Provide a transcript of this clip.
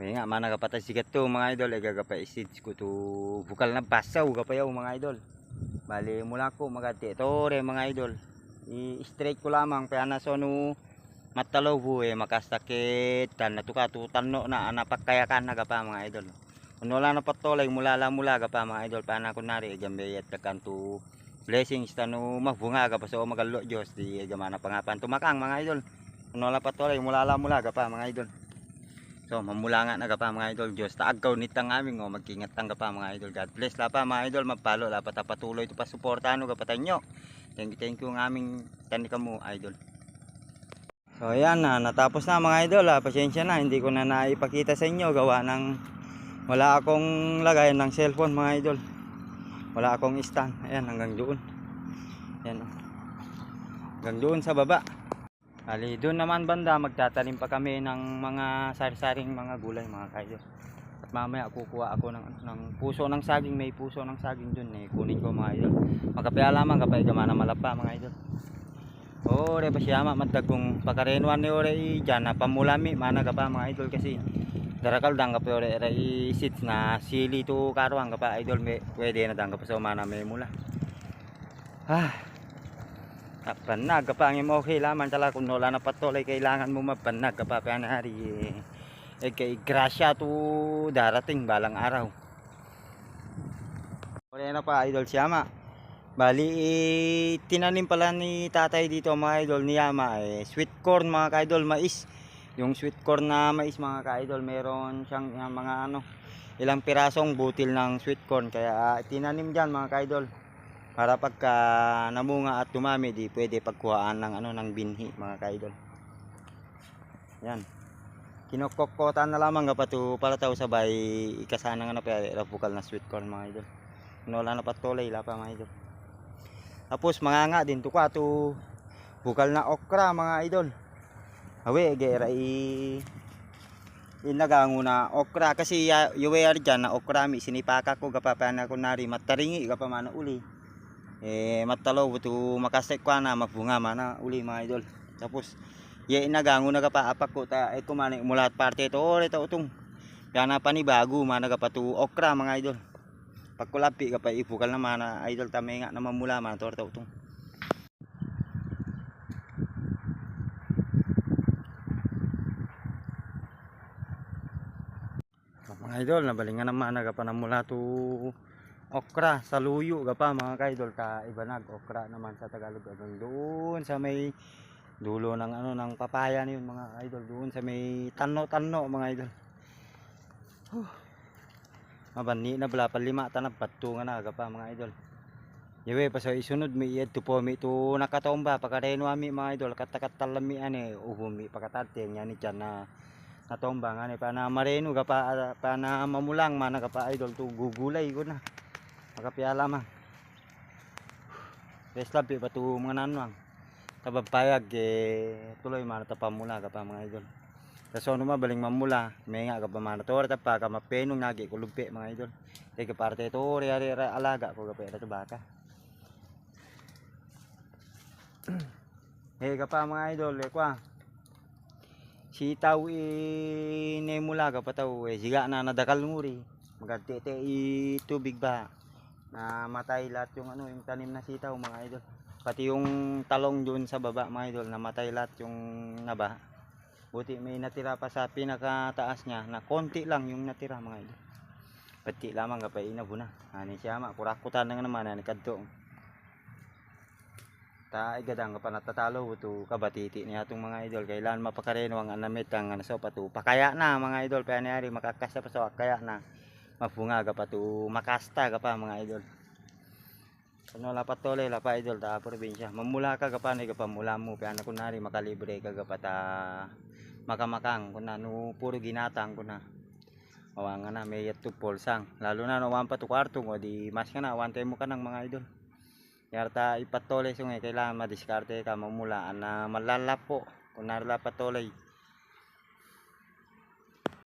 Kaya nga, mana kapatay sigat to mga idol, ay gagapay seeds ko to bukal na basaw kapayaw mga idol. Bali mula ko magati. Ito re mga idol. I-straight ko lamang kaya na so no matalaw po eh makasakit tan natuka to tanno na napakayakan na gapa mga idol. Kung wala na patolay mula la mula gapa mga idol pa na kunari gambe at kanto blessings tanu magbunga ka pa so magalo Dios di gamana pangapan tumakang mga idol. Kung wala patolay mula la mula gapa mga idol. So mamula nga na pa mga idol. Diyos taagaw nitang aming o magkingat tang pa mga idol. God bless la pa mga idol. Magpalo la pa patuloy to pa suportahan ka pa nyo. Thank you thank you ng aming tanika mo idol. So ayan na natapos na mga idol ha. pasensya na hindi ko na naipakita sa inyo. Gawa ng wala akong lagay ng cellphone mga idol. Wala akong stand. Ayan hanggang doon. Ayan o. hanggang doon sa baba Ali, doon naman banda magtatanim pa kami ng mga sari-saring mga gulay mga kaidol. At mamaya kukuha ako ng, ng puso ng saging, may puso ng saging doon eh. Kunin ko mga idol. Magkapaya lamang kapay gamana malapa mga idol. Ore pa siya ma matagong pakarenuan ni ore i dyan na pamulami mana ka pa mga idol kasi darakal dang kapay ore ore i seeds na sili to karuang kapa idol may pwede na dang kapay sa mana may mula. Ah, Panag ka pa ang imo okay laman tala kung wala na patuloy kailangan mo mapanag ka pa panari eh, eh kay grasya to darating balang araw. Wala na pa idol siyama. Bali eh, tinanim pala ni tatay dito mga idol ni Yama eh, sweet corn mga ka-idol mais. Yung sweet corn na mais mga ka-idol meron siyang ah, mga ano ilang pirasong butil ng sweet corn kaya ah, tinanim diyan mga ka-idol para pagka namunga at tumami di pwede pagkuhaan ng ano ng binhi mga kaidol. Yan. Kinokokkotan na lamang kapag para tao sabay ikasana nga na pa bukal na sweet corn mga idol. Wala na patuloy la pa mga idol. Tapos mga nga din to ka to bukal na okra mga idol. Awe gera i inagango na okra. Kasi yuwe dyan na okra mi sinipaka ko gapapan ako nari mataringi gapamana uli eh matalaw buto makasek kwa na magbunga mana uli mga idol tapos ye inagango na pa apak ko ta ay kumani mulat parte to ore to utong yana pa ni bago mana ka pa to okra mga idol. Pagkulapi ka pa ipukal na mana idol tame nga na mamula mana to to utong mga idol nabalingan naman na ka pa na mula to okra sa luyo ka pa mga kaidol ka ibanag okra naman sa Tagalog. Hanggang doon sa may dulo ng ano ng papaya na yun mga idol doon sa may tanno-tanno mga idol huh. mabani na bala pa lima tanap patungan na ka pa mga idol Yawe pa sa isunod mi iyad to po mi to nakatomba pagkareno mi mga idol katakatalami ane uhumi pagkatate nya ni tiyan na natomba nga ni pa na mareno ka pa, pa na mamulang mana ka pa idol to gugulay ko na Makapiya lamang. Rest lang pa to mga nanwang. Tabagpayag eh tuloy man ta pamula ka pa mga idol. Kaso ano mabaling mamula, may nga ka pa man to ta pa ka mapenong nagi kulugpe mga idol. Teka parte to ri ari alaga ko ka pa ito baka. Hey ka pa mga idol, eh kwa. Sitaw i nemula ka pa taw eh siga na nadakal nguri. Magati te i tubig ba na matay lahat yung ano yung tanim na sitaw mga idol. Pati yung talong doon sa baba mga idol namatay lahat yung naba. Buti may natira pa sa pinakataas niya na konti lang yung natira mga idol. Pati lamang kapay inabo na. Ani siya ma kurakutan na naman ani kadto. Ta igadang pa natatalo to kabatiti niya itong mga idol. Kailan mapakareno ang anamit ang ano so patu pakaya na mga idol kaya niyari makakasa pa sa kaya na mapunga ka pa to makasta ka pa mga idol. Ano la patole la pa idol ta probinsya. Mamula ka ka pa ni ka pa mula mo kaya na kunari makalibre ka ka pa ta makamakang kuna no puro ginatang kuna awang na may yat to polsang. Lalo na no wan pa to kwarto mo di mas ka na wan mo ka ng mga idol. Yarta ipatole so nga kailangan madiskarte ka mamula na malalapo. Kunari la patole